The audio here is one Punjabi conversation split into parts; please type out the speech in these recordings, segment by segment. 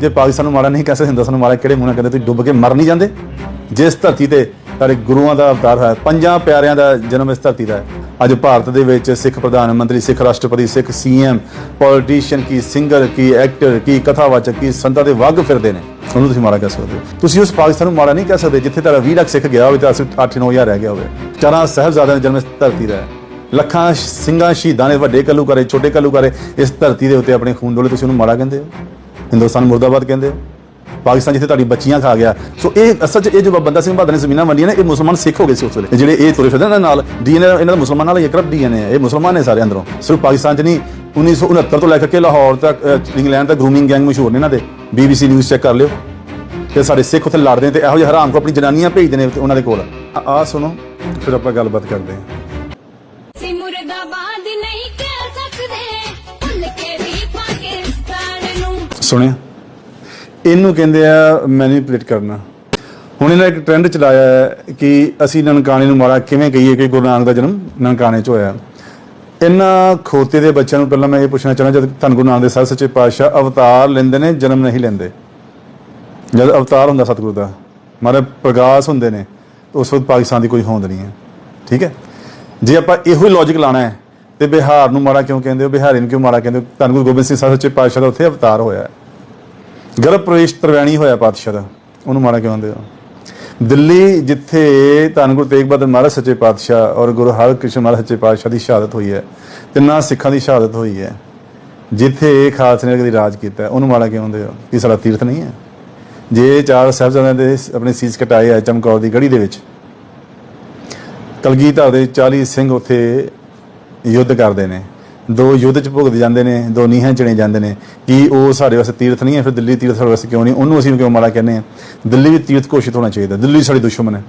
ਜੇ ਪਾਕਿਸਤਾਨ ਨੂੰ ਮਾੜਾ ਨਹੀਂ ਕਹਿ ਸਕਦੇ, ਹਿੰਦੁਸਤਾਨ ਨੂੰ ਮਾੜਾ ਕਿਹੜੇ ਮੂੰਹ ਨਾਲ ਕਹਿੰਦੇ, ਤੁਸੀਂ ਡੁੱਬ ਕੇ ਮਰ ਨਹੀਂ ਜਾਂਦੇ? ਜਿਸ ਧਰਤੀ ਤੇ ਸਾਡੇ ਗੁਰੂਆਂ ਦਾ ਅਵਤਾਰ ਹੋਇਆ, ਪੰਜਾਂ ਪਿਆਰਿਆਂ ਦਾ ਜਨਮ ਇਸ ਧਰਤੀ ਦਾ ਹੈ। ਅੱਜ ਭਾਰਤ ਦੇ ਵਿੱਚ ਸਿੱਖ ਪ੍ਰਧਾਨ ਮੰਤਰੀ, ਸਿੱਖ ਰਾਸ਼ਟਰਪਤੀ, ਸਿੱਖ ਸੀਐਮ ਪੋਲੀਟੀਸ਼ੀਅਨ ਕੀ ਸਿੰਗਰ ਕੀ ਐਕਟਰ ਕੀ ਕਥਾਵਾਚਕ, ਕੀ ਸੰਤਾਂ ਦੇ ਵੱਗ ਫਿਰਦੇ ਨੇ। ਉਹਨੂੰ ਤੁਸੀਂ ਮਾੜਾ ਕਹਿ ਸਕਦੇ ਹੋ। ਤੁਸੀਂ ਉਸ ਪਾਕਿਸਤਾਨ ਨੂੰ ਮਾੜਾ ਨਹੀਂ ਕਹਿ ਸਕਦੇ, ਜਿੱਥੇ ਤੁਹਾਡਾ 20 ਲੱਖ ਸਿੱਖ ਗਿਆ ਹੋਵੇ ਤਾਂ ਅਸੀਂ 8-9000 ਰਹਿ ਗਿਆ ਹੋਵੇ। ਚਾਰਾਂ ਸਾਹਿਬਜ਼ਾਦਿਆਂ ਦਾ ਜਨਮ ਇਸ ਧਰਤੀ ਦਾ ਹੈ। ਲੱਖਾਂ ਸਿੰਘਾਂ, ਸ਼ਹੀਦਾਂ ਨੇ ਵੱਡੇ ਕੱਲੂ ਕਰੇ ਛੋਟੇ ਕੱਲੂ ਕਰੇ ਇਸ ਧਰਤੀ ਦੇ ਉੱਤੇ ਆਪਣੇ ਖੂਨ ਡੋਲੇ, ਤੁਸੀਂ ਉਹਨੂੰ ਮਾੜਾ ਕਹਿੰਦੇ ਹੋ? ਹਿੰਦੁਸਤਾਨ ਮੁਰਦਾਬਾਦ ਕਹਿੰਦੇ ਪਾਕਿਸਤਾਨ ਜਿੱਥੇ ਤੁਹਾਡੀ ਬੱਚੀਆਂ ਖਾ ਗਿਆ। ਸੋ ਇਹ ਅਸਲ 'ਚ ਇਹ ਜੋ ਬੰਦਾ ਸਿੰਘ ਬਹਾਦਰ ਨੇ ਜ਼ਮੀਨਾਂ ਵੰਡੀਆਂ ਨੇ, ਇਹ ਮੁਸਲਮਾਨ ਸਿੱਖ ਹੋ ਗਏ ਸੀ ਉਸ ਵੇਲੇ। ਜਿਹੜੇ ਇਹ ਤੁਰੇ ਫਿਰਦੇ ਨੇ ਨਾਲ ਡੀਐਨਏ ਇਹਨਾਂ ਦਾ ਮੁਸਲਮਾਨਾਂ ਨਾਲ ਯਕਰਬ ਡੀਐਨਏ ਹੈ ਇਹ ਮੁਸਲਮਾਨ ਨੇ ਸਾਰੇ ਅੰਦਰੋਂ। ਸਿਰਫ ਪਾਕਿਸਤਾਨ 'ਚ ਨਹੀਂ 1969 ਤੋਂ ਲੈ ਕੇ ਲਾਹੌਰ ਤੱਕ ਇੰਗਲੈਂਡ ਤੱਕ ਗਰੂਮਿੰਗ ਗੈਂਗ ਮਸ਼ਹੂਰ ਨੇ ਇਹਨਾਂ ਦੇ। ਬੀਬੀਸੀ ਨਿਊਜ਼ ਚੈੱਕ ਕਰ ਲਿਓ। ਤੇ ਸਾਡੇ ਸਿੱਖ ਉੱਥੇ ਲੜਦੇ ਨੇ ਤੇ ਇਹੋ ਜਿਹੇ ਹਰਾਮ ਕੋ ਆਪਣੀ ਜਨਾਨੀਆਂ ਭੇਜਦੇ ਨੇ ਉਹਨਾਂ ਦੇ ਕੋਲ। ਆ ਸੁਣੋ, ਫਿਰ ਆਪਾਂ ਗੱਲਬਾਤ ਕਰਦੇ ਹਾਂ। ਸੁਣਿਆ। ਇਹਨੂੰ ਕਹਿੰਦੇ ਆ ਮੈਨੀਪੂਲੇਟ ਕਰਨਾ। ਹੁਣ ਇਹਨਾਂ ਇੱਕ ਟ੍ਰੈਂਡ ਚਲਾਇਆ ਹੈ ਕਿ ਅਸੀਂ ਨਨਕਾਣੇ ਨੂੰ ਮਾੜਾ ਕਿਵੇਂ ਕਹੀਏ ਕਿ ਗੁਰੂ ਨਾਨਕ ਦਾ ਜਨਮ ਨਨਕਾਣੇ 'ਚ ਹੋਇਆ। ਇਹਨਾਂ ਖੋਤੇ ਦੇ ਬੱਚਿਆਂ ਨੂੰ ਪਹਿਲਾਂ ਮੈਂ ਇਹ ਪੁੱਛਣਾ ਚਾਹੁੰਦਾ, ਜਦ ਧੰਨ ਗੁਰੂ ਨਾਨਕ ਦੇ ਸਾਹਿਬ ਸੱਚੇ ਪਾਤਸ਼ਾਹ ਅਵਤਾਰ ਲੈਂਦੇ ਨੇ, ਜਨਮ ਨਹੀਂ ਲੈਂਦੇ। ਜਦ ਅਵਤਾਰ ਹੁੰਦਾ ਸਤਿਗੁਰੂ ਦਾ ਮਾਰੇ ਪ੍ਰਗਾਸ ਹੁੰਦੇ ਨੇ, ਉਸ ਵਕਤ ਪਾਕਿਸਤਾਨ ਦੀ ਕੋਈ ਹੋਂਦ ਨਹੀਂ ਹੈ। ਠੀਕ ਹੈ? ਜੇ ਆਪਾਂ ਇਹੋ ਹੀ ਲੌਜੀਕ ਲਾਣਾ ਹੈ ਤੇ ਬਿਹਾਰ ਨੂੰ ਮਾੜਾ ਕਿਉਂ ਕਹਿੰਦੇ ਹੋ? ਬਿਹਾਰੀ ਨੂੰ ਕਿਉਂ ਮਾੜਾ ਕਹਿੰਦੇ ਹੋ? ਧੰਨ ਗੁਰੂ ਗੋਬਿੰਦ ਸਿੰਘ ਸਾਹਿਬ ਸੱਚੇ ਪਾਤਸ਼ਾਹ ਦਾ ਉੱਥੇ ਅਵਤਾਰ ਹੋਇਆ ਹੈ। ਗਰਭ ਪ੍ਰਵੇਸ਼ ਤਰਵੈਣੀ ਹੋਇਆ ਪਾਤਸ਼ਾਹ ਦਾ। ਉਹਨੂੰ ਮਾੜਾ ਕਿਉਂ ਕਹਿੰਦੇ ਹੋ? ਦਿੱਲੀ ਜਿੱਥੇ ਧੰਨ ਗੁਰੂ ਤੇਗ ਬਹਾਦਰ ਮਹਾਰਾਜ ਸੱਚੇ ਪਾਤਸ਼ਾਹ ਔਰ ਗੁਰੂ ਹਰਕ੍ਰਿਸ਼ਨ ਮਹਾਰਾਜ ਸੱਚੇ ਪਾਤਸ਼ਾਹ ਦੀ ਸ਼ਹਾਦਤ ਹੋਈ ਹੈ। ਤਿੰਨਾਂ ਸਿੱਖਾਂ ਦੀ ਸ਼ਹਾਦਤ ਹੋਈ ਹੈ। ਜਿੱਥੇ ਖਾਲਸੇ ਨੇ ਕਦੀ ਰਾਜ ਕੀਤਾ ਉਹਨੂੰ ਮਾੜਾ ਕਿਉਂ ਕਹਿੰਦੇ ਹੋ? ਇਹ ਸਾਡਾ ਤੀਰਥ ਨਹੀਂ ਹੈ। ਜੇ ਚਾਰ ਸਾਹਿਬਜ਼ਾਦਿਆਂ ਦੇ ਆਪਣੇ ਸੀਸ ਕਟਾਏ ਆ ਚਮਕੌਰ ਦੀ ਗੜੀ ਦੇ ਵਿੱਚ। ਕਲਗੀਧਰ ਦੇ 40 ਸਿੰਘ ਉੱਥੇ ਯੁੱਧ ਕਰਦੇ ਨੇ। ਦੋ ਯੁੱਧ ਚ ਭੁਗਤ ਜਾਂਦੇ ਨੇ, ਦੋ ਨੀਹਾਂ ਚਣੇ ਜਾਂਦੇ ਨੇ। ਕੀ ਉਹ ਸਾਡੇ ਵਾਸਤੇ ਤੀਰਥ ਨਹੀਂ ਹੈ? ਫਿਰ ਦਿੱਲੀ ਤੀਰਥ ਸਾਡੇ ਵਾਸਤੇ ਕਿਉਂ ਨਹੀਂ? ਉਹਨੂੰ ਅਸੀਂ ਕਿਉਂ ਮਾੜਾ ਕਹਿੰਦੇ ਆ ਦਿੱਲੀ ਵੀ ਤੀਰਥ ਘੋਸ਼ਿਤ ਹੋਣਾ ਚਾਹੀਦਾ। ਦਿੱਲੀ ਸਾਡੀ ਦੁਸ਼ਮਣ ਹੈ।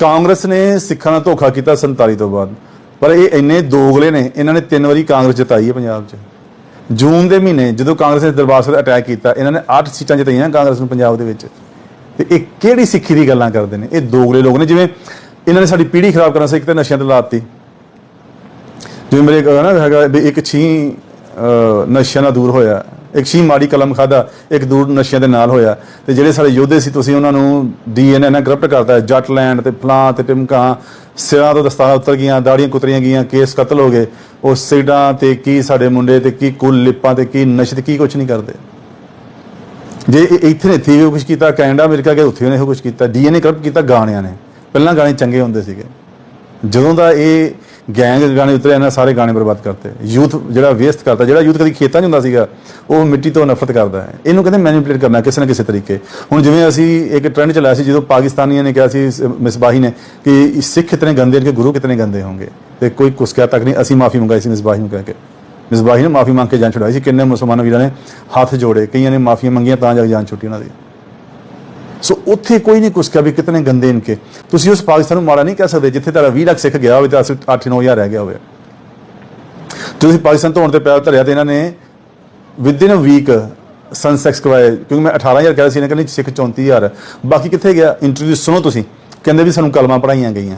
ਕਾਂਗਰਸ ਨੇ ਸਿੱਖਾਂ ਨਾਲ ਧੋਖਾ ਕੀਤਾ 47 ਤੋਂ ਬਾਅਦ। ਪਰ ਇਹ ਇੰਨੇ ਦੋਗਲੇ ਨੇ, ਇਹਨਾਂ ਨੇ ਤਿੰਨ ਵਾਰੀ ਕਾਂਗਰਸ ਜਿਤਾਈ ਹੈ ਪੰਜਾਬ 'ਚ। ਜੂਨ ਦੇ ਮਹੀਨੇ ਜਦੋਂ ਕਾਂਗਰਸ ਨੇ ਦਰਬਾਰ ਸਾਹਿਬ ਅਟੈਕ ਕੀਤਾ, ਇਹਨਾਂ ਨੇ 8 ਸੀਟਾਂ ਜਿਤਾਈਆਂ ਕਾਂਗਰਸ ਨੂੰ ਪੰਜਾਬ ਦੇ ਵਿੱਚ। ਤੇ ਇਹ ਕਿਹੜੀ ਸਿੱਖੀ ਦੀ ਗੱਲਾਂ ਕਰਦੇ ਨੇ? ਇਹ ਦੋਗਲੇ ਲੋਕ ਨੇ। ਜਿਵੇਂ ਇਹਨਾਂ ਨੇ ਸਾਡੀ ਪੀੜ੍ਹੀ ਖਰਾਬ ਕਰਨਾ ਸੀ, ਇੱਕ ਤਾਂ ਨਸ਼ਿਆਂ ਤੇ ਲਾਤੀ। ਜਿਵੇਂ ਮੇਰੇ ਕੋਲ ਨਾ, ਹੈਗਾ ਵੀ ਇੱਕ ਛੀ ਨਸ਼ਿਆਂ ਨਾਲ ਦੂਰ ਹੋਇਆ। ਇੱਕ ਛੀ ਮਾੜੀ ਕਲਮ ਖਾਦਾ ਇੱਕ ਦੂਰ ਨਸ਼ਿਆਂ ਦੇ ਨਾਲ ਹੋਇਆ। ਤੇ ਜਿਹੜੇ ਸਾਡੇ ਯੋਧੇ ਸੀ, ਤੁਸੀਂ ਉਹਨਾਂ ਨੂੰ ਡੀਐਨਏ ਨਾਲ ਕਰਪਟ ਕਰਤਾ। ਜੱਟ ਲੈਂਡ ਤੇ ਫਲਾਂ ਤੇ ਟਿਮਕਾਂ, ਸਿਰਾਂ ਤੋਂ ਦਸਤਾਰਾਂ ਉਤਰ ਗਈਆਂ, ਦਾੜੀਆਂ ਕੁਤਰੀਆਂ ਗਈਆਂ, ਕੇਸ ਕਤਲ ਹੋ ਗਏ। ਉਹ ਸਿੱਡਾਂ ਤੇ ਕੀ ਸਾਡੇ ਮੁੰਡੇ ਤੇ ਕੀ ਕੁੱਲ ਲਿਪਾਂ ਤੇ ਕੀ ਨਸ਼ੇ ਤੇ ਕੀ ਕੁਝ ਨਹੀਂ ਕਰਦੇ। ਜੇ ਇੱਥੇ ਨੇ ਇੱਥੇ ਵੀ ਕੁਝ ਕੀਤਾ, ਕੈਨੇਡਾ, ਅਮਰੀਕਾ ਗਏ ਉੱਥੇ ਨੇ ਇਹੋ ਕੁਝ ਕੀਤਾ ਡੀਐਨਏ ਕਰਪਟ ਕੀਤਾ, ਗਾਣਿਆਂ ਨੇ। ਪਹਿਲਾਂ ਗਾਣੇ ਚੰਗੇ ਹੁੰਦੇ ਸੀਗੇ। ਜਦੋਂ ਦਾ ਇਹ ਗੈਂਗ ਗਾਣੇ ਉਤਰੇ, ਇਹਨਾਂ ਸਾਰੇ ਗਾਣੇ ਬਰਬਾਦ ਕਰਤੇ। ਯੂਥ ਜਿਹੜਾ ਵੇਸਟ ਕਰਤਾ, ਜਿਹੜਾ ਯੂਥ ਕਦੀ ਖੇਤਾਂ 'ਚ ਹੁੰਦਾ ਸੀਗਾ, ਉਹ ਮਿੱਟੀ ਤੋਂ ਨਫ਼ਰਤ ਕਰਦਾ ਹੈ। ਇਹਨੂੰ ਕਹਿੰਦੇ ਮੈਨੀਪੂਲੇਟ ਕਰਨਾ, ਕਿਸੇ ਨਾ ਕਿਸੇ ਤਰੀਕੇ। ਹੁਣ ਜਿਵੇਂ ਅਸੀਂ ਇੱਕ ਟ੍ਰੈਂਡ ਚਲਾਇਆ ਸੀ, ਜਦੋਂ ਪਾਕਿਸਤਾਨੀਆਂ ਨੇ ਕਿਹਾ ਸੀ ਮਿਸਬਾਹੀ ਨੇ, ਕਿ ਸਿੱਖ ਕਿਤਨੇ ਗੰਦੇ ਨੇ, ਕਿ ਗੁਰੂ ਕਿਤਨੇ ਗੰਦੇ ਹੋਣਗੇ। ਤੇ ਕੋਈ ਕੁਸਕਿਆ ਤੱਕ ਨਹੀਂ, ਅਸੀਂ ਮਾਫੀ ਮੰਗਾਈ ਸੀ ਮਿਸਬਾਹੀ ਨੂੰ ਕਹਿ ਕੇ। ਮਿਸਬਾਹੀ ਨੇ ਮਾਫੀ ਮੰਗ ਕੇ ਜਾਨ ਛੁਡਾਈ ਸੀ, ਕਿੰਨੇ ਮੁਸਲਮਾਨ ਵੀਰਾਂ ਨੇ ਹੱਥ ਜੋੜੇ, ਕਈਆਂ ਨੇ ਮਾਫੀਆਂ ਮੰਗੀਆਂ ਤਾਂ ਜਾ ਕੇ ਜਾਨ ਛੁੱਟੀ ਉਹਨਾਂ ਦੀ। ਸੋ ਉੱਥੇ ਕੋਈ ਨਹੀਂ ਕੁਛ ਕਿਹਾ ਵੀ ਕਿਤਨੇ ਗੰਦੇ ਇਨਕੇ। ਤੁਸੀਂ ਉਸ ਪਾਕਿਸਤਾਨ ਨੂੰ ਮਾੜਾ ਨਹੀਂ ਕਹਿ ਸਕਦੇ, ਜਿੱਥੇ ਤੁਹਾਡਾ 20 ਲੱਖ ਸਿੱਖ ਗਿਆ ਹੋਵੇ ਤਾਂ 8-9000 ਰਹਿ ਗਿਆ ਹੋਵੇ। ਤੁਸੀਂ ਪਾਕਿਸਤਾਨ ਤੋਂ ਹੋਣ ਤੇ ਪੈਰ ਧਰਿਆ ਤੇ ਇਹਨਾਂ ਨੇ ਵਿਦਇਨ ਅ ਵੀਕ ਸਨਸੈਕਸ ਕਰਵਾਏ, ਕਿਉਂਕਿ ਮੈਂ 18000 ਕਹਿਆ ਸੀ, ਇਹਨਾਂ ਕਹਿੰਦੇ ਸਿੱਖ 34000 ਬਾਕੀ ਕਿੱਥੇ ਗਿਆ? ਇੰਟਰਵਿਊ ਸੁਣੋ ਤੁਸੀਂ, ਕਹਿੰਦੇ ਵੀ ਸਾਨੂੰ ਕਲਮਾਂ ਪੜਾਈਆਂ ਗਈਆਂ।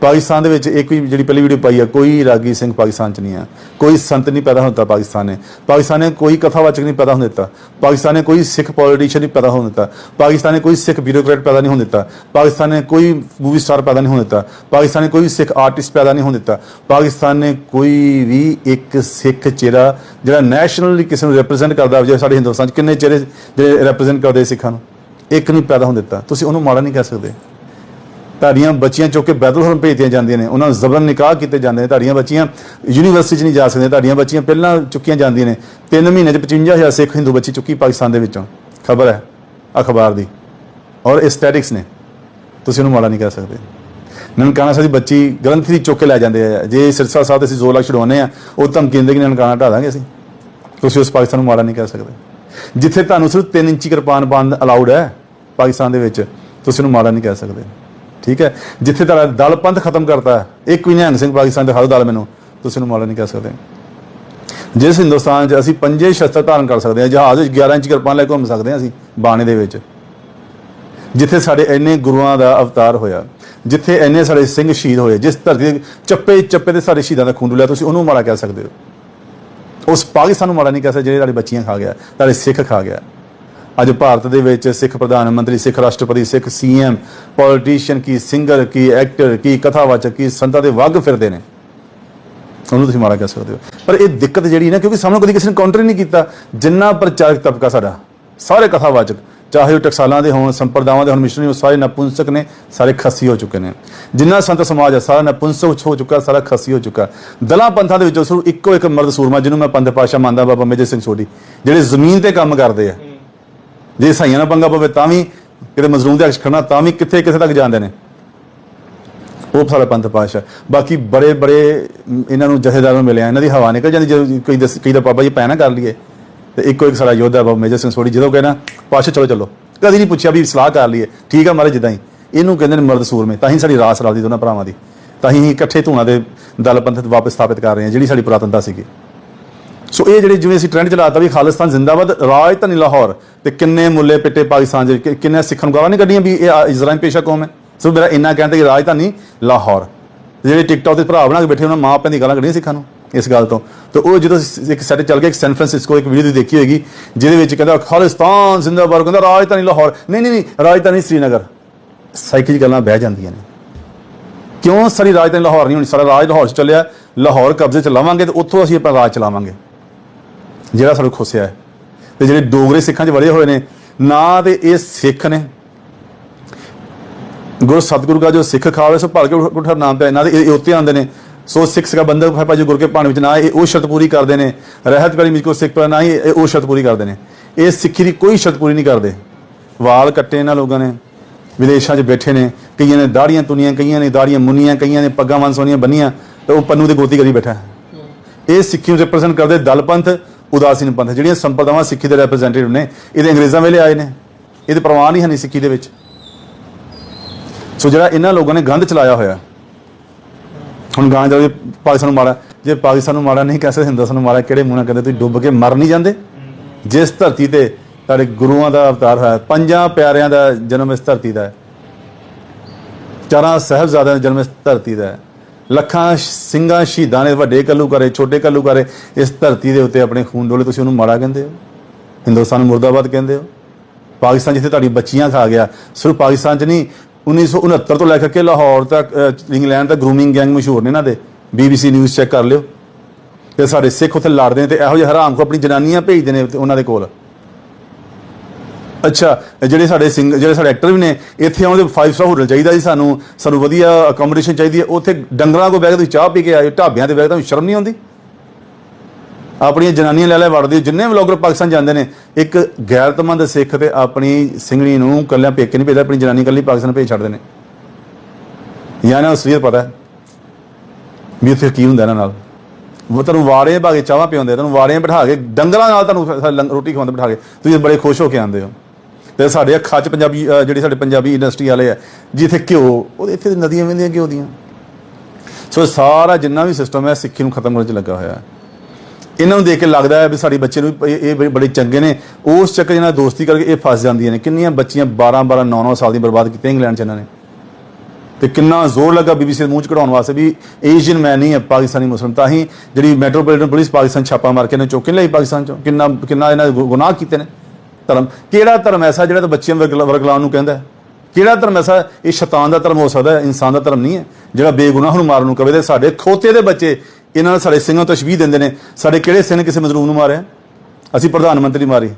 ਪਾਕਿਸਤਾਨ ਦੇ ਵਿੱਚ ਇੱਕ ਵੀ ਜਿਹੜੀ ਪਹਿਲੀ ਵੀਡੀਓ ਪਾਈ ਆ, ਕੋਈ ਰਾਗੀ ਸਿੰਘ ਪਾਕਿਸਤਾਨ ਚ ਨਹੀਂ ਆ। ਕੋਈ ਸੰਤ ਨਹੀਂ ਪੈਦਾ ਹੁੰਦਾ ਪਾਕਿਸਤਾਨ ਨੇ। ਪਾਕਿਸਤਾਨ ਨੇ ਕੋਈ ਕਥਾਵਾਚਕ ਨਹੀਂ ਪੈਦਾ ਹੋਣ ਦਿੱਤਾ। ਪਾਕਿਸਤਾਨ ਨੇ ਕੋਈ ਸਿੱਖ ਪੋਲੀਟੀਸ਼ੀਅਨ ਨਹੀਂ ਪੈਦਾ ਹੋਣ ਦਿੱਤਾ। ਪਾਕਿਸਤਾਨ ਨੇ ਕੋਈ ਸਿੱਖ ਬਿਊਰੋਕਰੇਟ ਪੈਦਾ ਨਹੀਂ ਹੋਣ ਦਿੱਤਾ। ਪਾਕਿਸਤਾਨ ਨੇ ਕੋਈ ਮੂਵੀ ਸਟਾਰ ਪੈਦਾ ਨਹੀਂ ਹੋਣ ਦਿੱਤਾ। ਪਾਕਿਸਤਾਨ ਨੇ ਕੋਈ ਸਿੱਖ ਆਰਟਿਸਟ ਪੈਦਾ ਨਹੀਂ ਹੋਣ ਦਿੱਤਾ। ਪਾਕਿਸਤਾਨ ਨੇ ਕੋਈ ਵੀ ਇੱਕ ਸਿੱਖ ਚਿਹਰਾ ਜਿਹੜਾ ਨੈਸ਼ਨਲੀ ਕਿਸੇ ਨੂੰ ਰਿਪਰੈਜ਼ੈਂਟ ਕਰਦਾ ਹੋਵੇ ਸਾਡੇ ਹਿੰਦੁਸਤਾਨ ਚ ਕਿੰਨੇ ਚਿਹਰੇ ਜਿਹੜੇ ਰਿਪਰੈਜ਼ੈਂਟ ਕਰਦੇ ਸਿੱਖਾਂ ਨੂੰ, ਇੱਕ ਨਹੀਂ ਪੈਦਾ ਹੋਣ ਦਿੱਤਾ। ਤੁਸੀਂ ਉਹਨੂੰ ਮਾੜਾ ਨਹੀਂ ਕਹਿ ਸਕਦੇ। ਤੁਹਾਡੀਆਂ ਬੱਚੀਆਂ ਚੁੱਕ ਕੇ ਬੈਤਲਹਮ ਭੇਜਦੀਆਂ ਜਾਂਦੀਆਂ ਨੇ। ਉਹਨਾਂ ਨੂੰ ਜ਼ਬਰਨ ਨਿਕਾਹ ਕੀਤੇ ਜਾਂਦੇ ਨੇ। ਤੁਹਾਡੀਆਂ ਬੱਚੀਆਂ ਯੂਨੀਵਰਸਿਟੀ 'ਚ ਨਹੀਂ ਜਾ ਸਕਦੀਆਂ। ਤੁਹਾਡੀਆਂ ਬੱਚੀਆਂ ਪਹਿਲਾਂ ਚੁੱਕੀਆਂ ਜਾਂਦੀਆਂ ਨੇ। 3 ਮਹੀਨੇ 'ਚ 55000 ਸਿੱਖ ਹਿੰਦੂ ਬੱਚੀ ਚੁੱਕੀ ਪਾਕਿਸਤਾਨ ਦੇ ਵਿੱਚੋਂ। ਖਬਰ ਹੈ ਅਖਬਾਰ ਦੀ। ਔਰ ਇਹ ਸਟੈਟਿਕਸ ਨੇ। ਤੁਸੀਂ ਉਹਨੂੰ ਮਾੜਾ ਨਹੀਂ ਕਹਿ ਸਕਦੇ। ਨਨਕਾਣਾ ਸਾਹਿਬ ਦੀ ਬੱਚੀ ਗ੍ਰੰਥੀ ਦੀ ਚੁੱਕ ਕੇ ਲੈ ਜਾਂਦੇ ਆ। ਜੇ ਸਿਰਸਾ ਸਾਹਿਬ ਤੇ ਅਸੀਂ ਜ਼ੋਰ ਲੱਖ ਛਡਵਾਉਂਦੇ ਆ, ਉਹ ਧਮਕੀ ਦਿੰਦੇ ਕਿ ਨਨਕਾਣਾ ਢਾ ਦਾਂਗੇ ਅਸੀਂ। ਤੁਸੀਂ ਉਸ ਪਾਕਿਸਤਾਨ ਨੂੰ ਮਾੜਾ ਨਹੀਂ ਕਹਿ ਸਕਦੇ। ਜਿੱਥੇ ਤੁਹਾਨੂੰ ਸਿਰਫ 3 ਇੰਚੀ ਕਿਰਪਾਨ ਬੰਦ ਅਲਾਉਡ ਹੈ, ਪਾਕਿਸਤਾਨ ਦੇ ਵਿੱਚ, ਤੁਸੀਂ ਉਹਨੂੰ ਮਾੜਾ ਨਹੀਂ ਕਹਿ ਸਕਦੇ। ਠੀਕ ਹੈ? ਜਿੱਥੇ ਤੁਹਾਡਾ ਦਲ ਪੰਥ ਖਤਮ ਕਰਤਾ ਇੱਕ ਵੀ ਨਿਹੰਗ ਸਿੰਘ ਪਾਕਿਸਤਾਨ ਦੇ ਹਰ ਦਲ ਮੈਨੂੰ ਤੁਸੀਂ ਉਹਨੂੰ ਮਾੜਾ ਨਹੀਂ ਕਹਿ ਸਕਦੇ। ਜਿਸ ਹਿੰਦੁਸਤਾਨ 'ਚ ਅਸੀਂ ਪੰਜੇ ਸ਼ਸਤਰ ਧਾਰਨ ਕਰ ਸਕਦੇ ਹਾਂ, ਜਹਾਜ਼ ਵਿੱਚ 11 ਇੰਚ ਕਿਰਪਾਨ ਲੈ ਕੇ ਘੁੰਮ ਸਕਦੇ ਹਾਂ ਅਸੀਂ, ਬਾਣੇ ਦੇ ਵਿੱਚ। ਜਿੱਥੇ ਸਾਡੇ ਇੰਨੇ ਗੁਰੂਆਂ ਦਾ ਅਵਤਾਰ ਹੋਇਆ, ਜਿੱਥੇ ਇੰਨੇ ਸਾਡੇ ਸਿੰਘ ਸ਼ਹੀਦ ਹੋਏ, ਜਿਸ ਧਰਤੀ ਦੇ ਚੱਪੇ ਚੱਪੇ ਤੇ ਸਾਡੇ ਸ਼ਹੀਦਾਂ ਦਾ ਖੂਨ ਡੁੱਲਿਆ, ਤੁਸੀਂ ਉਹਨੂੰ ਮਾੜਾ ਕਹਿ ਸਕਦੇ ਹੋ। ਉਸ ਪਾਕਿਸਤਾਨ ਨੂੰ ਮਾੜਾ ਨਹੀਂ ਕਹਿ ਸਕਦੇ ਜਿਹੜੇ ਤੁਹਾਡੇ ਬੱਚੀਆਂ ਖਾ ਗਿਆ, ਤੁਹਾਡੇ ਸਿੱਖ ਖਾ ਗਿਆ। ਅੱਜ ਭਾਰਤ ਦੇ ਵਿੱਚ ਸਿੱਖ ਪ੍ਰਧਾਨ ਮੰਤਰੀ, ਸਿੱਖ ਰਾਸ਼ਟਰਪਤੀ, ਸਿੱਖ ਸੀਐਮ ਪੋਲੀਟੀਸ਼ੀਅਨ ਕੀ ਸਿੰਗਰ, ਕੀ ਐਕਟਰ ਕੀ ਕਥਾਵਾਚਕ, ਕੀ ਸੰਤਾਂ ਦੇ ਵੱਗ ਫਿਰਦੇ ਨੇ। ਉਹਨੂੰ ਤੁਸੀਂ ਮਾੜਾ ਕਹਿ ਸਕਦੇ ਹੋ। ਪਰ ਇਹ ਦਿੱਕਤ ਜਿਹੜੀ ਨਾ, ਕਿਉਂਕਿ ਸਾਹਮਣੇ ਕਦੀ ਕਿਸੇ ਨੇ ਕਾਊਂਟਰ ਹੀ ਨਹੀਂ ਕੀਤਾ। ਜਿੰਨਾ ਪ੍ਰਚਾਰਕ ਤਬਕਾ ਸਾਡਾ, ਸਾਰੇ ਕਥਾਵਾਚਕ, ਚਾਹੇ ਉਹ ਟਕਸਾਲਾਂ ਦੇ ਹੋਣ, ਸੰਪਰਦਾਵਾਂ ਦੇ ਹੋਣ, ਮਿਸ਼ਨਰੀ, ਉਹ ਸਾਰੇ ਨਪੁੰਸਕ ਨੇ, ਸਾਰੇ ਖੱਸੀ ਹੋ ਚੁੱਕੇ ਨੇ। ਜਿੰਨਾ ਸੰਤ ਸਮਾਜ ਹੈ, ਸਾਰਾ ਨਪੁੰਸਕ ਹੋ ਚੁੱਕਾ, ਸਾਰਾ ਖੱਸੀ ਹੋ ਚੁੱਕਾ। ਦਲਾਂ ਪੰਥਾਂ ਦੇ ਵਿੱਚੋਂ ਸਿਰਫ ਇੱਕੋ ਇੱਕ ਮਰਦ ਸੂਰਮਾ, ਜਿਹਨੂੰ ਮੈਂ ਪੰਥ ਪਾਸ਼ਾ ਮੰਨਦਾ, ਬਾਬਾ ਮੇਜਰ ਸਿੰਘ ਸੋਢੀ, ਜਿਹੜੇ ਜ਼ਮੀਨ ਤੇ ਕੰਮ ਕਰਦੇ ਆ। ਜੇ ਸਾਈਆਂ ਨਾਲ ਪੰਗਾ ਪਵੇ ਤਾਂ ਵੀ ਕਿਤੇ ਮਜ਼ਲੂਮ ਦੇ ਅਕਸ਼ ਖੜਨਾ, ਤਾਂ ਵੀ ਕਿੱਥੇ ਕਿੱਥੇ ਤੱਕ ਜਾਂਦੇ ਨੇ। ਉਹ ਸਾਰਾ ਪੰਥ ਪਾਸ਼ਾ ਬਾਕੀ ਬੜੇ ਬੜੇ ਇਹਨਾਂ ਨੂੰ ਜਥੇਦਾਰ ਨੂੰ ਮਿਲਿਆ। ਇਹਨਾਂ ਦੀ ਹਵਾ ਨਿਕਲ ਜਾਂਦੀ, ਜਦੋਂ ਕੋਈ ਦੱਸ, ਕਈ ਦਾ ਪਾਪਾ ਜੀ ਪੈਣਾ ਕਰ ਲਈਏ। ਤੇ ਇੱਕੋ ਇੱਕ ਸਾਡਾ ਯੋਧਾ ਬਾਬਾ ਮੇਜਰ ਸਿੰਘ ਸੋਢੀ, ਜਦੋਂ ਕਹਿੰਦਾ ਪਾਸ਼ਾ ਚਲੋ ਚਲੋ। ਕਦੀ ਨਹੀਂ ਪੁੱਛਿਆ ਵੀ ਸਲਾਹ ਕਰ ਲਈਏ। ਠੀਕ ਆ ਮਹਾਰਾਜ, ਜਿੱਦਾਂ ਹੀ। ਇਹਨੂੰ ਕਹਿੰਦੇ ਨੇ ਮਰਦ ਸੂਰਮੇ। ਤਾਂ ਹੀ ਸਾਡੀ ਰਾਸ ਰਲਦੀ ਦੋਨਾਂ ਭਰਾਵਾਂ ਦੀ। ਤਾਂ ਹੀ ਇਕੱਠੇ ਧੂਣਾ ਦੇ ਦਲ ਪੰਥ ਵਾਪਸ ਸਥਾਪਿਤ ਕਰ ਰਹੇ ਹਾਂ, ਜਿਹੜੀ ਸਾਡੀ ਪੁਰਾਤਨਤਾ ਸੀਗੀ। ਸੋ ਇਹ ਜਿਹੜੇ ਜਿਵੇਂ ਅਸੀਂ ਟ੍ਰੈਂਡ ਚਲਾਤਾ ਵੀ ਖਾਲਿਸਤਾਨ ਜ਼ਿੰਦਾਬਾਦ ਰਾਜਧਾਨੀ ਲਾਹੌਰ, ਤੇ ਕਿੰਨੇ ਮੁੱਲੇ ਪਿੱਟੇ ਪਾਕਿਸਤਾਨ ਦੇ ਕਿ- ਕਿੰਨੇ ਸਿੱਖਾਂ ਨੂੰ ਗਾਲਾਂ ਨਹੀਂ ਕੱਢੀਆਂ ਵੀ ਇਹ ਆ- ਇਜ਼ਰਾਈਲ ਪੇਸ਼ਾ ਕੌਮ ਹੈ? ਸੋ ਮੇਰਾ ਇੰਨਾ ਕਹਿੰਦੇ ਕਿ ਰਾਜਧਾਨੀ ਲਾਹੌਰ। ਜਿਹੜੇ ਟਿਕਟੌਕ ਤੇ ਭਰਾ ਬਣਾ ਕੇ ਬੈਠੇ ਉਹਨਾਂ ਮਾਂ ਪਿਓ ਦੀ ਗਾਲਾਂ ਕੱਢੀਆਂ ਸਿੱਖਾਂ ਨੂੰ ਇਸ ਗੱਲ ਤੋਂ। ਤੇ ਉਹ ਜਦੋਂ ਇੱਕ ਸੈਟ ਚੱਲ ਗਿਆ ਇੱਕ ਸੈਨ ਫਰਾਂਸਿਸਕੋ ਇੱਕ ਵੀਡੀਓ ਦੀ ਦੇਖੀ ਹੋਏਗੀ, ਜਿਹਦੇ ਵਿੱਚ ਕਹਿੰਦਾ, ਖਾਲਿਸਤਾਨ ਜ਼ਿੰਦਾਬਾਦ ਕਹਿੰਦਾ ਰਾਜਧਾਨੀ ਲਾਹੌਰ ਨਹੀਂ ਨਹੀਂ ਨਹੀਂ ਰਾਜਧਾਨੀ ਸ੍ਰੀਨਗਰ। ਸਾਈਕਲ ਦੀ ਗੱਲਾਂ ਬਹਿ ਜਾਂਦੀਆਂ ਨੇ। ਕਿਉਂ ਸਾਰੀ ਰਾਜਧਾਨੀ ਲਾਹੌਰ ਨਹੀਂ ਹੋਣੀ? ਸਾਰਾ ਰਾਜ ਲਾਹੌਰ 'ਚ ਚੱਲਿਆ, ਲਾਹੌਰ ਕਬਜ਼ੇ 'ਚ ਲਾਵਾਂਗੇ ਤੇ ਉੱਥੋਂ ਅਸੀਂ ਆਪਣਾ ਰਾਜ ਚਲਾਵਾਂਗੇ। ਜਿਹੜਾ ਸਾਨੂੰ ਖੁੱਸਿਆ ਹੈ। ਤੇ ਜਿਹੜੇ ਡੋਗਰੇ ਸਿੱਖਾਂ 'ਚ ਵੜੇ ਹੋਏ ਨੇ, ਨਾ ਤੇ ਇਹ ਸਿੱਖ ਨੇ। ਗੁਰੂ ਸਤਿਗੁਰੂ ਦਾ ਜੋ ਸਿੱਖ ਖਾਲਸ ਭਲ ਕੇ ਉਠਾ ਨਾਮ ਪਿਆ ਇਹਨਾਂ ਦੇ ਇਹ ਉੱਤੇ ਆਉਂਦੇ ਨੇ। ਸੋ ਸਿੱਖ ਸਗਾ ਬੰਦਕ ਹੈ ਭਾਜੀ ਗੁਰ ਕੇ ਪਾਣੀ ਵਿੱਚ ਨਾ ਇਹ ਉਹ ਸ਼ਰਤ ਪੂਰੀ ਕਰਦੇ ਨੇ। ਰਹਿਤ ਕਰੀ ਮਿਲ ਕੋ ਸਿੱਖ ਪਰ ਨਾ ਹੀ ਇਹ ਉਹ ਸ਼ਰਤ ਪੂਰੀ ਕਰਦੇ ਨੇ। ਇਹ ਸਿੱਖੀ ਦੀ ਕੋਈ ਸ਼ਰਤ ਪੂਰੀ ਨਹੀਂ ਕਰਦੇ। ਵਾਲ ਕੱਟੇ ਇਹਨਾਂ ਲੋਕਾਂ ਨੇ, ਵਿਦੇਸ਼ਾਂ 'ਚ ਬੈਠੇ ਨੇ। ਕਈਆਂ ਨੇ ਦਾੜੀਆਂ ਤੁਨੀਆਂ, ਕਈਆਂ ਨੇ ਦਾੜੀਆਂ ਮੁੰਨੀਆਂ, ਕਈਆਂ ਨੇ ਪੱਗਾਂ ਵੰਨ ਸੋਨੀਆਂ ਬੰਨੀਆਂ, ਤੇ ਉਹ ਪੰਨੂ ਦੇ ਗੋਤੀ ਕਰੀ ਬੈਠਾ ਇਹ ਸਿੱਖੀ ਨੂੰ ਰਿਪਰੈਜ਼ੈਂਟ ਕਰਦੇ ਦਲ ਪੰਥ ਉਦਾਸੀਨ ਪੰਥ, ਜਿਹੜੀਆਂ ਸੰਪਰਦਾਵਾਂ ਸਿੱਖੀ ਦੇ ਰਿਪਰੈਜ਼ੈਂਟੇਟਿਵ ਨੇ ਇਹਦੇ ਅੰਗਰੇਜ਼ਾਂ ਵੇਲੇ ਆਏ ਨੇ। ਇਹਦੇ ਪ੍ਰਵਾਨ ਹੀ ਹੈ ਨਹੀਂ ਸਿੱਖੀ ਦੇ ਵਿੱਚ। ਸੋ ਜਿਹੜਾ ਇਹਨਾਂ ਲੋਕਾਂ ਨੇ ਗੰਧ ਚਲਾਇਆ ਹੋਇਆ, ਹੁਣ ਗਾਂ ਜਦੋਂ ਪਾਕਿਸਤਾਨ ਨੂੰ ਮਾੜਾ ਜੇ ਪਾਕਿਸਤਾਨ ਨੂੰ ਮਾੜਾ ਨਹੀਂ ਕਹਿ ਸਕਦੇ ਹਿੰਦੁਸਤਾਨ ਨੂੰ ਮਾੜਾ ਕਿਹੜੇ ਮੂੰਹ ਨਾਲ ਕਹਿੰਦੇ, ਤੁਸੀਂ ਡੁੱਬ ਕੇ ਮਰ ਨਹੀਂ ਜਾਂਦੇ? ਜਿਸ ਧਰਤੀ ਤੇ ਸਾਡੇ ਗੁਰੂਆਂ ਦਾ ਅਵਤਾਰ ਹੋਇਆ, ਪੰਜਾਂ ਪਿਆਰਿਆਂ ਦਾ ਜਨਮ ਇਸ ਧਰਤੀ ਦਾ ਹੈ। ਚਾਰਾਂ ਸਾਹਿਬਜ਼ਾਦਿਆਂ ਦਾ ਜਨਮ ਇਸ ਧਰਤੀ ਦਾ ਹੈ। ਲੱਖਾਂ ਸਿੰਘਾਂ, ਸ਼ਹੀਦਾਂ ਨੇ ਵੱਡੇ ਕੱਲੂ ਕਰੇ, ਛੋਟੇ ਕੱਲੂ ਕਰੇ, ਇਸ ਧਰਤੀ ਦੇ ਉੱਤੇ ਆਪਣੇ ਖੂਨ ਡੋਲੇ ਤੁਸੀਂ ਉਹਨੂੰ ਮਾੜਾ ਕਹਿੰਦੇ ਹੋ? ਹਿੰਦੁਸਤਾਨ ਨੂੰ ਮੁਰਦਾਬਾਦ ਕਹਿੰਦੇ ਹੋ? ਪਾਕਿਸਤਾਨ ਜਿੱਥੇ ਤੁਹਾਡੀ ਬੱਚੀਆਂ ਖਾ ਗਿਆ, ਸਿਰਫ ਪਾਕਿਸਤਾਨ 'ਚ ਨਹੀਂ 1969 ਤੋਂ ਲੈ ਕੇ ਲਾਹੌਰ ਤੱਕ ਇੰਗਲੈਂਡ ਦਾ ਗਰੂਮਿੰਗ ਗੈਂਗ ਮਸ਼ਹੂਰ ਨੇ ਇਹਨਾਂ ਦੇ। BBC ਨਿਊਜ਼ ਚੈੱਕ ਕਰ ਲਿਓ। ਤੇ ਸਾਡੇ ਸਿੱਖ ਉੱਥੇ ਲੜਦੇ ਨੇ ਤੇ ਇਹੋ ਜਿਹੇ ਹਰਾਮ ਕੋ ਆਪਣੀ ਜਨਾਨੀਆਂ ਭੇਜਦੇ ਨੇ ਉਹਨਾਂ ਦੇ ਕੋਲ। ਅੱਛਾ ਜਿਹੜੇ ਸਾਡੇ ਸਿੰਗ ਜਿਹੜੇ ਸਾਡੇ ਐਕਟਰ ਵੀ ਨੇ ਇੱਥੇ ਆਉਣ ਦੇ 5 ਸਟਾਰ ਹੋਟਲ ਚਾਹੀਦਾ ਜੀ ਸਾਨੂੰ ਸਾਨੂੰ ਵਧੀਆ ਅਕੋਮੋਡੇਸ਼ਨ ਚਾਹੀਦੀ ਹੈ। ਉੱਥੇ ਡੰਗਰਾਂ ਕੋ ਬਹਿ ਕੇ ਤੁਸੀਂ ਚਾਹ ਪੀ ਕੇ ਆਏ ਹੋ, ਢਾਬਿਆਂ ਤੇ ਬਹਿ ਕੇ ਤੁਹਾਨੂੰ ਸ਼ਰਮ ਨਹੀਂ ਆਉਂਦੀ? ਆਪਣੀਆਂ ਜਨਾਨੀਆਂ ਲੈ ਲੈ ਵੜਦੇ ਹੋ। ਜਿੰਨੇ ਵਲੌਗਰ ਪਾਕਿਸਤਾਨ ਜਾਂਦੇ ਨੇ ਇੱਕ ਗੈਰਤਮੰਦ ਸਿੱਖ ਤੇ ਆਪਣੀ ਸਿੰਘਣੀ ਨੂੰ ਕੱਲਿਆਂ ਪੇਕੇ ਨਹੀਂ ਭੇਜਦਾ ਆਪਣੀ ਜਨਾਨੀ ਕੱਲੀ ਪਾਕਿਸਤਾਨ ਭੇਜ ਛੱਡਦੇ ਨੇ। ਜਾਂ ਨਾ ਅਸਲੀਅਤ ਪਤਾ ਹੈ ਵੀ ਇੱਥੇ ਕੀ ਹੁੰਦਾ ਇਹਨਾਂ ਨਾਲ। ਉਹ ਤੁਹਾਨੂੰ ਵਾੜੇ ਭਾਗੇ ਚਾਹਾਂ ਪਿਆਉਂਦੇ ਤੁਹਾਨੂੰ ਵਾੜਿਆਂ ਬਿਠਾ ਕੇ ਡੰਗਰਾਂ ਨਾਲ ਤੁਹਾਨੂੰ ਰੋਟੀ ਖਵਾਉਂਦੇ ਬਿਠਾ ਕੇ ਤੁਸੀਂ ਬੜੇ ਖੁਸ਼ ਹੋ ਕੇ ਆਉਂਦੇ ਹੋ। ਤੇ ਸਾਡੇ ਅੱਖਾਂ 'ਚ ਪੰਜਾਬੀ, ਅਹ ਜਿਹੜੀ ਸਾਡੇ ਪੰਜਾਬੀ ਇੰਡਸਟਰੀ ਵਾਲੇ ਆ, ਜਿੱਥੇ ਘਿਓ ਉਹਦੇ ਇੱਥੇ ਨਦੀਆਂ ਵਹਿੰਦੀਆਂ ਘਿਓ ਦੀਆਂ। ਸੋ ਸਾਰਾ ਜਿੰਨਾ ਵੀ ਸਿਸਟਮ ਹੈ, ਸਿੱਖੀ ਨੂੰ ਖਤਮ ਕਰਨ 'ਚ ਲੱਗਾ ਹੋਇਆ ਹੈ। ਇਹਨਾਂ ਨੂੰ ਦੇਖ ਕੇ ਲੱਗਦਾ ਹੈ ਵੀ ਸਾਡੇ ਬੱਚੇ ਨੂੰ ਇਹ ਇਹ ਬੜੇ- ਬੜੇ ਚੰਗੇ ਨੇ। ਉਸ ਚੱਕਰ ਜਿਹਨਾਂ ਦੋਸਤੀ ਕਰਕੇ ਇਹ ਫਸ ਜਾਂਦੀਆਂ ਨੇ। ਕਿੰਨੀਆਂ ਬੱਚੀਆਂ 12 12 9 9 ਸਾਲ ਦੀ ਬਰਬਾਦ ਕੀਤੀਆਂ ਇੰਗਲੈਂਡ 'ਚ ਇਹਨਾਂ ਨੇ। ਤੇ ਕਿੰਨਾ ਜ਼ੋਰ ਲੱਗਾ ਬੀਬੀਸੀ ਦੇ ਮੂੰਹ 'ਚ ਕਢਾਉਣ ਵਾਸਤੇ ਵੀ ਏਸ਼ੀਅਨ ਮੈਨ ਨਹੀਂ ਹੈ, ਪਾਕਿਸਤਾਨੀ ਮੁਸਲਮ। ਤਾਂ ਹੀ ਜਿਹੜੀ ਮੈਟਰੋਪੋਲੀਟਨ ਪੁਲਿਸ ਪਾਕਿਸਤਾਨ ਛਾਪਾ ਮਾਰ ਕੇ ਨੇ ਚੁੱਕ ਕੇ ਲਈ ਪਾਕਿਸਤਾਨ 'ਚੋਂ। ਕਿੰਨਾ ਕਿੰਨਾ ਇਹਨਾਂ ਨੇ ਗੁਨਾਹ ਕੀਤੇ ਨੇ। ਧਰਮ। ਕਿਹੜਾ ਧਰਮ ਐਸਾ ਜਿਹੜਾ ਤਾਂ ਬੱਚਿਆਂ ਵਰਗਲਾ- ਵਰਗਲਾਉਣ ਨੂੰ ਕਹਿੰਦਾ ਕਿਹੜਾ ਧਰਮ ਐਸਾ? ਇਹ ਸ਼ੈਤਾਨ ਦਾ ਧਰਮ ਹੋ ਸਕਦਾ ਇਨਸਾਨ ਦਾ ਧਰਮ ਨਹੀਂ ਹੈ। ਜਿਹੜਾ ਬੇਗੁਨਾਹ ਨੂੰ ਮਾਰਨ ਨੂੰ ਕਵੇ ਤੇ ਸਾਡੇ ਖੋਤੇ ਦੇ ਬੱਚੇ, ਇਹਨਾਂ ਨਾਲ ਸਾਡੇ ਸਿੰਘਾਂ ਤੋਂ ਤਸ਼ਬੀਹ ਦਿੰਦੇ ਨੇ। ਸਾਡੇ ਕਿਹੜੇ ਸਿੰਘ ਕਿਸੇ ਮਜ਼ਲੂਮ ਨੂੰ ਮਾਰਿਆ ਅਸੀਂ ਪ੍ਰਧਾਨ ਮੰਤਰੀ ਮਾਰੀ।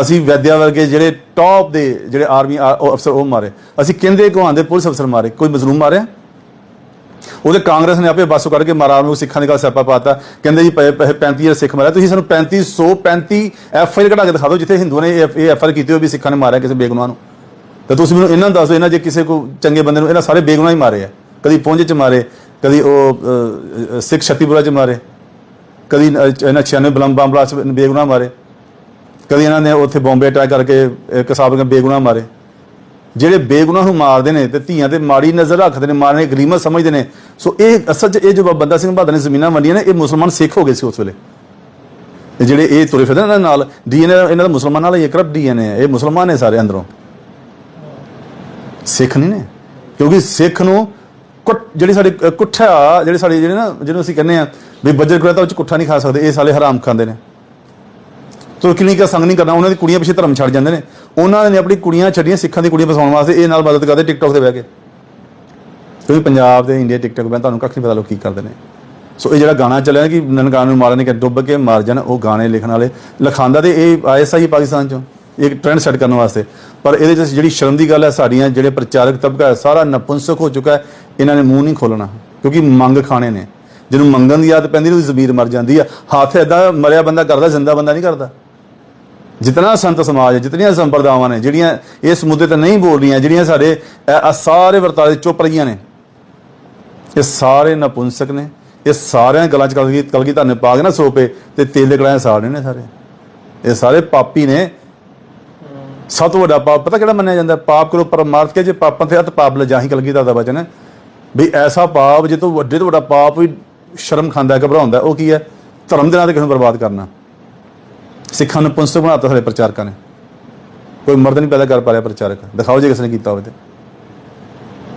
ਅਸੀਂ ਵੈਦਿਆ ਵਰਗੇ ਜਿਹੜੇ ਟੌਪ ਦੇ ਜਿਹੜੇ ਆਰਮੀ ਆ- ਅਫਸਰ ਉਹ ਮਾਰੇ। ਅਸੀਂ ਕਹਿੰਦੇ ਕੋ ਆਂਦੇ ਪੁਲਿਸ ਅਫਸਰ ਮਾਰੇ। ਕੋਈ ਮਜ਼ਲੂਮ ਮਾਰਿਆ? ਉਹਦੇ ਕਾਂਗਰਸ ਨੇ ਆਪੇ ਬੱਸ ਕੱਢ ਕੇ ਮਾਰਾ ਨੂੰ ਸਿੱਖਾਂ ਦੇ ਗੱਲ ਸਿਆਪਾ ਪਾਤਾ। ਕਹਿੰਦੇ ਜੀ ਪਏ- ਪਏ 35000 ਸਿੱਖ ਮਾਰਿਆ। ਤੁਸੀਂ ਸਾਨੂੰ 3535 ਐਫ ਆਈ ਕਢਾ ਕੇ ਦਿਖਾ ਦਿਓ, ਜਿੱਥੇ ਹਿੰਦੂਆਂ ਨੇ ਇਹ ਇਹ ਐਫ ਆਈ ਕੀਤੀ ਹੋਈ ਵੀ ਸਿੱਖਾਂ ਨੇ ਮਾਰਿਆ ਕਿਸੇ ਬੇਗੁਨਾਹ ਨੂੰ। ਤਾਂ ਤੁਸੀਂ ਮੈਨੂੰ ਇਹਨਾਂ ਨੂੰ ਦੱਸ ਦਿਓ ਇਹਨਾਂ ਜੇ ਕਿਸੇ ਕੋ ਚੰਗੇ ਬੰਦੇ ਨੂੰ, ਇਹਨਾਂ ਸਾਰੇ ਬੇਗੁਨਾਹ ਹੀ ਮਾਰੇ ਆ। ਕਦੀ ਪੁੰਜ ਚ ਮਾਰੇ, ਕਦੀ ਉਹ ਸਿੱਖ ਛੱਤੀਪੁਰਾ ਚ ਮਾਰੇ। ਕਦੀ ਇਹਨਾਂ 96 ਬਲਮ ਬੰਬ ਬਲਾਸਟ ਬੇਗੁਨਾਹ ਮਾਰੇ। ਕਦੀ ਇਹਨਾਂ ਨੇ ਉੱਥੇ ਬੰਬੇ ਅਟੈਕ ਕਰਕੇ ਕਸਾਬ ਸਾਬਕ ਬੇਗੁਨਾਹ ਮਾਰੇ। ਜਿਹੜੇ ਬੇਗੁਨਾਹ ਨੂੰ ਮਾਰਦੇ ਨੇ ਤੇ ਧੀਆਂ ਤੇ ਮਾੜੀ ਨਜ਼ਰ ਰੱਖਦੇ ਨੇ, ਮਾਰਨੇ ਗਰੀਮਤ ਸਮਝਦੇ ਨੇ। ਸੋ ਇਹ ਅਸਲ 'ਚ ਇਹ ਜੋ ਬੰਦਾ ਸਿੰਘ ਬਹਾਦਰ ਨੇ ਜ਼ਮੀਨਾਂ ਵੰਡੀਆਂ ਨੇ, ਇਹ ਮੁਸਲਮਾਨ ਸਿੱਖ ਹੋ ਗਏ ਸੀ ਉਸ ਵੇਲੇ। ਜਿਹੜੇ ਇਹ ਤੁਰੇ ਫਿਰਦੇ ਨੇ ਇਹਨਾਂ ਨਾਲ, ਡੀਐਨਏ ਇਹਨਾਂ ਦਾ ਮੁਸਲਮਾਨਾਂ ਨਾਲ ਇਹ ਕਰਪ ਡੀਐਨਏ ਹੈ, ਇਹ ਮੁਸਲਮਾਨ ਨੇ ਸਾਰੇ ਅੰਦਰੋਂ। ਸਿੱਖ ਨਹੀਂ ਨੇ। ਕਿਉਂਕਿ ਸਿੱਖ ਨੂੰ ਕੁੱਟ, ਜਿਹੜੀ ਸਾਡੇ ਕੁੱਠਾ, ਜਿਹੜੇ ਸਾਡੇ, ਜਿਹੜੇ ਨਾ, ਜਿਹਨੂੰ ਅਸੀਂ ਕਹਿੰਦੇ ਆ ਵੀ ਬੱਜਰ ਤਾਂ ਉਹ ਚ ਕੁੱਠਾ ਨਹੀਂ ਖਾ ਸਕਦੇ, ਇਹ ਸਾਲੇ ਹਰਾਮ ਖਾਂਦੇ ਨੇ। ਤੋ ਕਿੰਨੀ ਕਾ ਸੰਗ ਨਹੀਂ ਕਰਨਾ, ਉਹਨਾਂ ਦੀ ਕੁੜੀਆਂ ਪਿੱਛੇ ਧਰਮ ਛੱਡ ਜਾਂਦੇ ਨੇ। ਉਹਨਾਂ ਨੇ ਆਪਣੀ ਕੁੜੀਆਂ ਛੱਡੀਆਂ ਸਿੱਖਾਂ ਦੀ ਕੁੜੀਆਂ ਫਸਾਉਣ ਵਾਸਤੇ, ਇਹ ਨਾਲ ਮਦਦ ਕਰਦੇ ਟਿਕਟੌਕ ਤੇ ਬਹਿ ਕੇ। ਕਿਉਂਕਿ ਪੰਜਾਬ ਦੇ ਇੰਡੀਆ ਟਿਕਟੌਕ ਮੈਂ ਤੁਹਾਨੂੰ ਕੱਖ ਨਹੀਂ ਪਤਾ ਲੋਕ ਕੀ ਕਰਦੇ ਨੇ। ਸੋ ਇਹ ਜਿਹੜਾ ਗਾਣਾ ਚੱਲਿਆ ਕਿ ਨਨਕਾਣ ਨੂੰ ਮਾਰਨ ਕਿ ਡੁੱਬ ਕੇ ਮਾਰ ਜਾਣ, ਉਹ ਗਾਣੇ ਲਿਖਣ ਵਾਲੇ। ਲਖਾਂਦਾ ਤੇ ਇਹ ਆਈਐਸਆਈ ਪਾਕਿਸਤਾਨ ਚੋਂ ਇੱਕ ਟ੍ਰੈਂਡ ਸੈੱਟ ਕਰਨ ਵਾਸਤੇ। ਪਰ ਇਹਦੇ ਚ ਜਿਹੜੀ ਸ਼ਰਮ ਦੀ ਗੱਲ ਹੈ, ਸਾਡੀਆਂ ਜਿਹੜੇ ਪ੍ਰਚਾਰਕ ਤਬਕਾ ਹੈ, ਸਾਰਾ ਨਪੁੰਸਕ ਹੋ ਚੁੱਕਾ ਹੈ, ਇਹਨਾਂ ਨੇ ਮੂੰਹ ਨਹੀਂ ਖੋਲਣਾ ਕਿਉਂਕਿ ਮੰਗ ਖਾਣੇ ਨੇ। ਜਿਹਨੂੰ ਮੰਗਣ ਦੀ ਯਾਦ ਪੈਂਦੀ ਨੇ ਉਹਦੀ ਜ਼ਮੀਰ ਮਰ ਜਾਂਦੀ ਆ। ਹੱਥ ਏਦਾਂ ਮਰਿਆ ਬੰਦਾ ਕਰਦਾ, ਜ਼ਿੰਦਾ ਬੰਦਾ ਨਹੀਂ ਕਰਦਾ। ਜਿਤਨਾ ਸੰਤ ਸਮਾਜ ਹੈ ਜਿਤਨੀਆਂ ਸੰਪਰਦਾਵਾਂ ਨੇ, ਜਿਹੜੀਆਂ ਇਸ ਮੁੱਦੇ ਤੇ ਨਹੀਂ ਬੋਲ ਰਹੀਆਂ ਜਿਹੜੀਆਂ ਸਾਡੇ ਸਾਰੇ ਵਰਤਾਰੇ ਚੁੱਪ ਰਹੀਆਂ ਨੇ। ਇਹ ਸਾਰੇ ਨਪੁੰਸਕ ਨੇ। ਇਹ ਸਾਰਿਆਂ ਗੱਲਾਂ ਚ ਕਲਗੀ ਕਲਗੀ ਧੰਨੇ ਪਾ ਕੇ ਨਾ ਸੋਪੇ ਤੇ ਤੇਲ ਦੇ ਗਲਾਂ ਸਾੜਨੇ ਨੇ ਸਾਰੇ। ਇਹ ਸਾਰੇ ਪਾਪੀ ਨੇ। ਸਭ ਤੋਂ ਵੱਡਾ ਪਾਪ ਪਤਾ ਕਿਹੜਾ ਮੰਨਿਆ ਜਾਂਦਾ? ਪਾਪ ਕਰੋ ਪਰਮਾਰਥ ਕੇ ਜੇ ਪਾਪਾਂ ਤੇ ਹੱਥ ਪਾਪ ਲਜਾਹੀ ਕਲਗੀ ਦਾ ਵਚਨ ਹੈ। ਵੀ ਐਸਾ ਪਾਪ ਜੇ ਤੋਂ ਵੱਡੇ ਤੋਂ ਵੱਡਾ ਪਾਪ ਵੀ ਸ਼ਰਮ ਖਾਂਦਾ, ਘਬਰਾਉਂਦਾ, ਉਹ ਕੀ ਹੈ? ਧਰਮ ਦੇ ਨਾਂ ਤੇ ਕਿਸੇ ਨੂੰ ਬਰਬਾਦ ਕਰਨਾ। ਸਿੱਖਾਂ ਨੂੰ ਪੁੰਸਕ ਬਣਾਤਾ ਸਾਡੇ ਪ੍ਰਚਾਰਕਾਂ ਨੇ। ਕੋਈ ਮਰਦ ਨਹੀਂ ਪੈਦਾ ਕਰ ਪਾ ਰਿਹਾ ਪ੍ਰਚਾਰਕ। ਦਿਖਾਓ ਜੇ ਕਿਸੇ ਨੇ ਕੀਤਾ ਹੋਵੇ ਤੇ।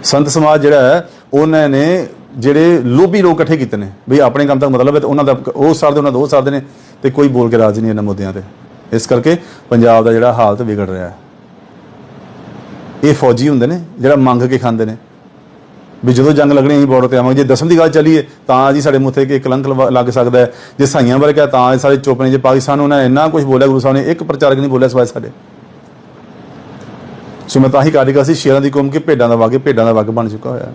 ਸੰਤ ਸਮਾਜ ਜਿਹੜਾ ਹੈ, ਉਹਨਾਂ ਨੇ ਜਿਹੜੇ ਲੋਭੀ ਲੋਕ ਇਕੱਠੇ ਕੀਤੇ ਨੇ, ਵੀ ਆਪਣੇ ਕੰਮ ਦਾ ਮਤਲਬ ਹੈ ਤੇ ਉਹਨਾਂ ਦਾ ਉਹ ਸਾਰਦੇ ਉਹਨਾਂ ਦਾ ਉਹ ਸਾਰਦੇ ਨੇ ਤੇ ਕੋਈ ਬੋਲ ਕੇ ਰਾਜ ਨਹੀਂ ਇਹਨਾਂ ਮੁੱਦਿਆਂ ਤੇ। ਇਸ ਕਰਕੇ ਪੰਜਾਬ ਦਾ ਜਿਹੜਾ ਹਾਲਤ ਵਿਗੜ ਰਿਹਾ ਹੈ। ਇਹ ਫੌਜੀ ਹੁੰਦੇ ਨੇ, ਜਿਹੜਾ ਮੰਗ ਕੇ ਖਾਂਦੇ ਨੇ। ਵੀ ਜਦੋਂ ਜੰਗ ਲੱਗਣੀ ਅਸੀਂ ਬਾਰਡਰ ਤੇ ਆਵਾਂਗੇ, ਜੇ ਦਸਮ ਦੀ ਗੱਲ ਚੱਲੀਏ, ਤਾਂ ਜੀ ਸਾਡੇ ਮੁੱਥੇ ਕਿ ਕਲੰਕ ਲੱਗ ਸਕਦਾ ਹੈ। ਜੇ ਸਾਈਆਂ ਬਾਰੇ ਕਿਹਾ, ਤਾਂ ਇਹ ਸਾਰੇ ਚੁੱਪ ਨੇ, ਜੇ ਪਾਕਿਸਤਾਨ ਉਹਨਾਂ ਇੰਨਾ ਕੁਝ ਬੋਲਿਆ, ਗੁਰੂ ਸਾਹਿਬ ਨੇ ਇੱਕ ਪ੍ਰਚਾਰਕ ਨਹੀਂ ਬੋਲਿਆ ਸਵਾਏ ਸਾਡੇ। ਸੋ ਮੈਂ ਤਾਂ ਹੀ ਕਾਰਿਕਾ ਸੀ, ਸ਼ੇਰਾਂ ਦੀ ਕੌਮ ਕਿ ਭੇਡਾਂ ਦਾ ਵਗ ਭੇਡਾਂ ਦਾ ਵਗ ਬਣ ਚੁੱਕਾ ਹੋਇਆ।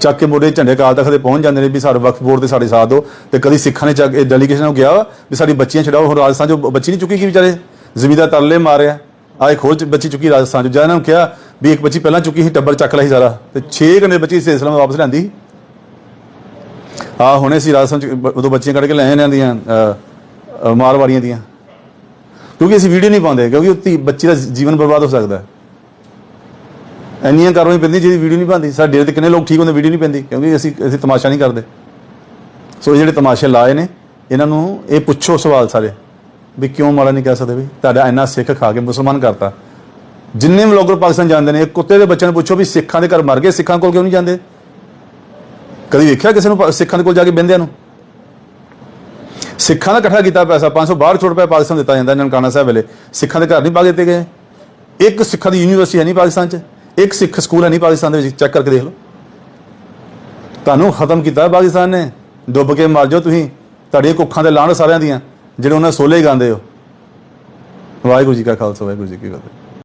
ਚੱਕ ਕੇ ਮੋਢੇ ਝੰਡੇ ਕਾਲ ਤੱਕ ਦੇ ਪਹੁੰਚ ਜਾਂਦੇ ਨੇ ਵੀ ਸਾਡੇ ਵਕਫ ਬੋਰਡ ਤੇ ਸਾਡੇ ਸਾਥ ਦਿਓ। ਤੇ ਕਦੀ ਸਿੱਖਾਂ ਨੇ ਚੱਕ, ਇਹ ਡੈਲੀਗੇਸ਼ਨ ਨੂੰ ਗਿਆ ਵੀ ਸਾਡੀ ਬੱਚੀਆਂ ਛਡਾਓ, ਹੁਣ ਰਾਜਸਥਾਨ ਚੋਂ ਬੱਚੀ ਨਹੀਂ ਚੁੱਕੀ ਕੀ ਵਿਚਾਰੇ? ਜ਼ਮੀਦਾਰ ਤਰਲੇ ਮਾਰਿਆ ਆਏ ਖੋਜ ਬੱਚੀ ਚੁੱਕੀ ਰਾਜਸਥਾਨ 'ਚ ਜਦ ਇਹਨਾਂ ਨੂੰ ਕਿਹਾ ਵੀ ਇੱਕ ਬੱਚੀ ਪਹਿਲਾਂ ਚੁੱਕੀ ਸੀ, ਟੱਬਰ ਚੱਕ ਲਿਆ ਸੀ ਸਾਰਾ। ਤੇ 6 ਘੰਟੇ ਬੱਚੀ ਸਿਲਸਿਲਾ ਮੈਂ ਵਾਪਸ ਲਿਆਂਦੀ। ਆ ਹੁਣੇ ਸੀ ਰਾਜਸਥਾਨ ਚ ਉਦੋਂ ਬੱਚੀਆਂ ਕੱਢ ਕੇ ਲੈ ਆਏ ਦੀਆਂ ਮਾਰਵਾੜੀਆਂ ਦੀਆਂ। ਕਿਉਂਕਿ ਅਸੀਂ ਵੀਡੀਓ ਨਹੀਂ ਪਾਉਂਦੇ, ਕਿਉਂਕਿ ਉਹ ਧੀ- ਬੱਚੀ ਦਾ ਜੀਵਨ ਬਰਬਾਦ ਹੋ ਸਕਦਾ ਹੈ। ਇੰਨੀਆਂ ਕਾਰਵਾਈ ਪੈਂਦੀ ਜਿਹਦੀ ਵੀਡੀਓ ਨਹੀਂ ਪਾਉਂਦੀ। ਸਾਡੇ ਡੇਰੇ ਤੇ ਕਿੰਨੇ ਲੋਕ ਠੀਕ ਹੁੰਦੇ ਵੀਡੀਓ ਨਹੀਂ ਪੈਂਦੀ, ਕਿਉਂਕਿ ਅਸੀਂ ਅਸੀਂ ਤਮਾਸ਼ਾ ਨਹੀਂ ਕਰਦੇ। ਸੋ ਇਹ ਜਿਹੜੇ ਤਮਾਸ਼ੇ ਲਾਏ ਨੇ, ਇਹਨਾਂ ਨੂੰ ਇਹ ਪੁੱਛੋ ਸਵਾਲ ਸਾਰੇ। ਵੀ ਕਿਉਂ ਮਾੜਾ ਨਹੀਂ ਕਹਿ ਸਕਦੇ ਵੀ ਤੁਹਾਡਾ ਇੰਨਾ ਸਿੱਖ ਖਾ ਕੇ ਮੁਸਲਮਾਨ ਕਰਤਾ। ਜਿੰਨੇ ਵਲੋਗਰ ਪਾਕਿਸਤਾਨ ਜਾਂਦੇ ਨੇ, ਕੁੱਤੇ ਦੇ ਬੱਚਿਆਂ ਨੂੰ ਪੁੱਛੋ ਵੀ ਸਿੱਖਾਂ ਦੇ ਘਰ ਮਰ ਗਏ, ਸਿੱਖਾਂ ਕੋਲ ਕਿਉਂ ਨਹੀਂ ਜਾਂਦੇ? ਕਦੀ ਵੇਖਿਆ ਕਿਸੇ ਨੂੰ ਸਿੱਖਾਂ ਦੇ ਕੋਲ ਜਾ ਕੇ ਬੰਦਿਆਂ ਨੂੰ? ਸਿੱਖਾਂ ਦਾ ਇਕੱਠਾ ਕੀਤਾ ਪੈਸਾ 562 ਕਰੋੜ ਪਿਆ ਪਾਕਿਸਤਾਨ ਦਿੱਤਾ ਜਾਂਦਾ ਨਨਕਾਣਾ ਸਾਹਿਬ ਵੇਲੇ। ਸਿੱਖਾਂ ਦੇ ਘਰ ਨਹੀਂ ਪਾ ਦਿੱਤੇ ਗਏ। ਇੱਕ ਸਿੱਖਾਂ ਦੀ ਯੂਨੀਵਰਸਿਟੀ ਹੈ ਨਹੀਂ ਪਾਕਿਸਤਾਨ 'ਚ। ਇੱਕ ਸਿੱਖ ਸਕੂਲ ਹੈ ਨਹੀਂ ਪਾਕਿਸਤਾਨ ਦੇ ਵਿੱਚ। ਚੈੱਕ ਕਰਕੇ ਦੇਖ ਲਓ। ਤੁਹਾਨੂੰ ਖਤਮ ਕੀਤਾ ਪਾਕਿਸਤਾਨ ਨੇ। ਡੁੱਬ ਕੇ ਮਰ ਜਾਓ ਤੁਸੀਂ। ਤੁਹਾਡੀਆਂ ਕੁੱਖਾਂ ਦੇ ਲਾਣ ਸਾਰਿਆਂ ਦੀਆਂ। ਜਿਹੜੇ ਉਹਨਾਂ ਸੋਲੇ ਗਾਉਂਦੇ ਹੋ। ਵਾਹਿਗੁਰੂ ਜੀ ਕਾ ਖਾਲਸਾ ਵਾਹਿਗੁਰੂ ਜੀ ਕੀ ਫਤਿਹ।